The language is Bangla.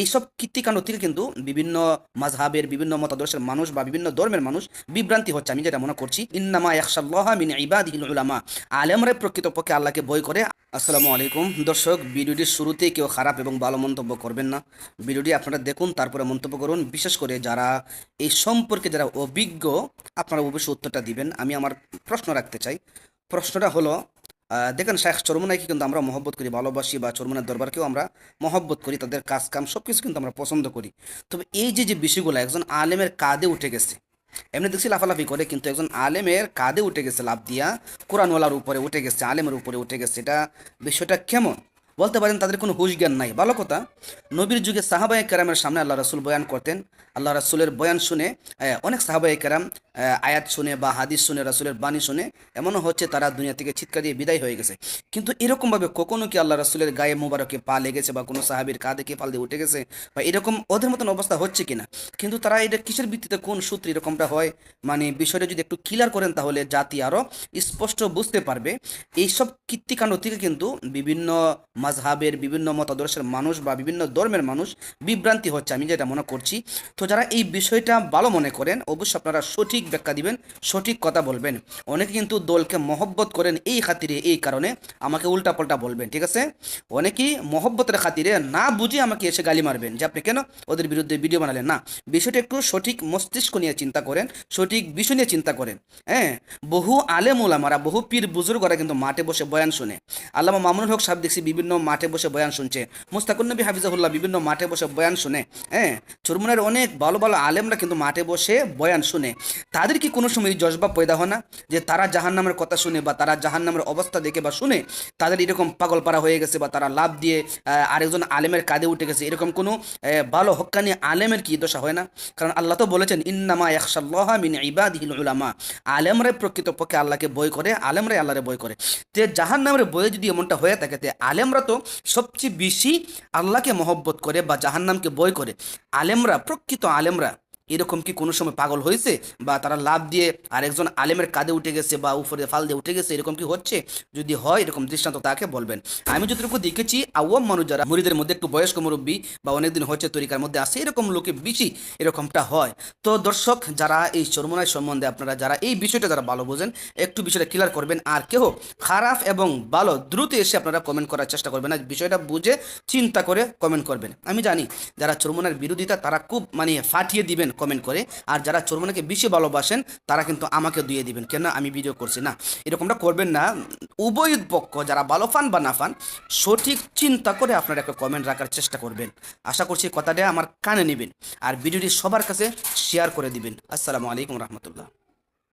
এইসব কীর্তিকাণ্ড থেকে কিন্তু বিভিন্ন মাঝহাবের, বিভিন্ন মতাদর্শের মানুষ বা বিভিন্ন ধর্মের মানুষ বিভ্রান্তি হচ্ছে। আমি যেটা মনে করছি, ইন্নামা একশাল্লাহ মিন ইবাদিল উলামা। আলেমরা প্রকৃতপক্ষে আল্লাহকে বই করে। আসসালামু আলাইকুম। দর্শক ভিডিওটির শুরুতেই কেউ খারাপ এবং ভালো মন্তব্য করবেন না। ভিডিওটি আপনারা দেখুন, তারপরে মন্তব্য করুন। বিশেষ করে যারা এই সম্পর্কে যারা অভিজ্ঞ, আপনারা অবশ্যই উত্তরটা দিবেন। আমি আমার প্রশ্ন রাখতে চাই। প্রশ্নটা হলো দেখেন শেখ চরমনাইকে কিন্তু আমরা মহব্বত করি, ভালোবাসি বা চরমনার দরবারকেও আমরা মহব্বত করি, তাদের কাজ কাম সব কিছু কিন্তু আমরা পছন্দ করি। তবে এই যে যে বিষয়গুলো, একজন আলেমের কাঁধে উঠে গেছে, এমনি দেখছি লাফালাফি করে, কিন্তু একজন আলেমের কাঁধে উঠে গেছে লাভ দিয়া কোরআনওয়ালার উপরে উঠে গেছে, আলেমের উপরে উঠে গেছে, এটা বিষয়টা কেমন? বলতে পারেন তাদের কোনো হুশ জ্ঞান নাই। ভালো কথা। নবীর যুগে সাহাবায়ে কেরামের সামনে আল্লাহ রাসুল বয়ান করতেন। আল্লাহ রাসুলের বয়ান শুনে অনেক সাহাবায়ে কেরাম আয়াত শুনে বা হাদিস শুনে, রাসুলের বাণী শুনে এমনও হচ্ছে তারা দুনিয়া থেকে চিৎকার দিয়ে বিদায় হয়ে গেছে। কিন্তু এরকমভাবে কখনো কি আল্লাহ রাসুলের গায়ে মোবারকে পা লেগেছে বা কোনো সাহাবির কাঁধে কে পাল দিয়ে উঠে গেছে? বা এরকম ওদের মতন অবস্থা হচ্ছে কিনা? কিন্তু তারা এটা কিসের ভিত্তিতে কোন সূত্রে এরকমটা হয়? মানে বিষয়টা যদি একটু ক্লিয়ার করেন তাহলে জাতি আরও স্পষ্ট বুঝতে পারবে। এইসব কীর্তিকাণ্ড থেকে কিন্তু বিভিন্ন মাঝহাবের বিভিন্ন মতাদর্শের মানুষ বা বিভিন্ন ধর্মের মানুষ বিভ্রান্তি হচ্ছে, আমি যেটা মনে করছি। তো যারা এই বিষয়টা ভালো মনে করেন, অবশ্যই আপনারা সঠিক ব্যাখ্যা দিবেন, সঠিক কথা বলবেন। অনেকে কিন্তু দলকে মহব্বত করেন এই খাতিরে, এই কারণে আমাকে উল্টাপাল্টা বলবেন, ঠিক আছে? অনেকেই মহব্বতের খাতিরে না বুঝে আমাকে এসে গালি মারবেন, যে আপনি কেন ওদের বিরুদ্ধে ভিডিও বানালেন? না, বিষয়টা একটু সঠিক মস্তিষ্ক নিয়ে চিন্তা করেন, সঠিক বিষয় নিয়ে চিন্তা করেন হ্যাঁ? বহু আলেম ওলামারা, বহু পীর বুজুর্গরা কিন্তু মাঠে বসে বয়ান শুনে। আল্লামা মামুনুল হক সাহেব দেখছি বিভিন্ন মাঠে বসে বয়ান শুনছে। মুস্তাকুন নবী হাফিজাহুল্লাহ বিভিন্ন মাঠে বসে বয়ান শুনে হ্যাঁ? চুরমুনের অনেক ভালো ভালো আলেমরা কিন্তু মাঠে বসে বয়ান শুনে। তাদের কি কোনো সময় জজবা পয়দা হয় না? যে তারা জাহান নামের কথা শুনে বা তারা জাহান নামের অবস্থা দেখে বা শুনে তাদের এরকম পাগলপাড়া হয়ে গেছে বা তারা লাভ দিয়ে আরেকজন আলেমের কাঁধে উঠে গেছে। এরকম কোনো ভালো হক্কানি আলেমের কি দশা হয় না? কারণ আল্লাহ তো বলেছেন, ইন্নামা একশাল্লাহ মিন ইবাদিল উলামা। আলেমরাই প্রকৃতপক্ষে আল্লাহকে বই করে, আলেমরাই আল্লাহরে বই করে। তে জাহান নামের বইয়ে যদি এমনটা হয়ে থাকে তে আলেমরা তো সবচেয়ে বেশি আল্লাহকে মহব্বত করে বা জাহান্নামকে বই করে। আলেমরা প্রকৃত আলেমরা এরকম কি কোনো সময় পাগল হয়েছে? বা তারা লাভ দিয়ে আরেকজন আলেমের কাঁধে উঠে গেছে বা উপরে ফাল দিয়ে উঠে গেছে, এরকম কি হচ্ছে? যদি হয়, এরকম দৃষ্টান্ত তাকে বলবেন। আমি যতটুকু দেখেছি, আওয়াম মানুষ যারা মুরিদের মধ্যে একটু বয়স্ক মুরব্বী বা অনেকদিন হচ্ছে তরিকার মধ্যে আসে এরকম লোকে বেশি এরকমটা হয়। তো দর্শক, যারা এই চরমনায় সম্বন্ধে আপনারা, যারা এই বিষয়টা যারা ভালো বোঝেন, একটু বিষয়টা ক্লিয়ার করবেন। আর কেহ খারাপ এবং ভালো, দ্রুত এসে আপনারা কমেন্ট করার চেষ্টা করবেন না, বিষয়টা বুঝে, চিন্তা করে কমেন্ট করবেন। আমি জানি, যারা চরমনার বিরোধিতা, তারা খুব মানে ফাটিয়ে দিবেন কমেন্ট করে। আর যারা চর্মনাকে বেশি ভালোবাসেন, তারা কিন্তু আমাকে দিয়ে দিবেন। কেন আমি ভিডিও করছি না। এরকমটা করবেন না। উভয় পক্ষ যারা ভালো ফান বা না ফান সঠিক চিন্তা করে আপনারা একটা কমেন্ট রাখার চেষ্টা করবেন। আশা করছি কথাটা আমার কানে নেবেন। আর ভিডিওটি সবার কাছে শেয়ার করে দিবেন। আসসালামু আলাইকুম রহমতুল্লাহ।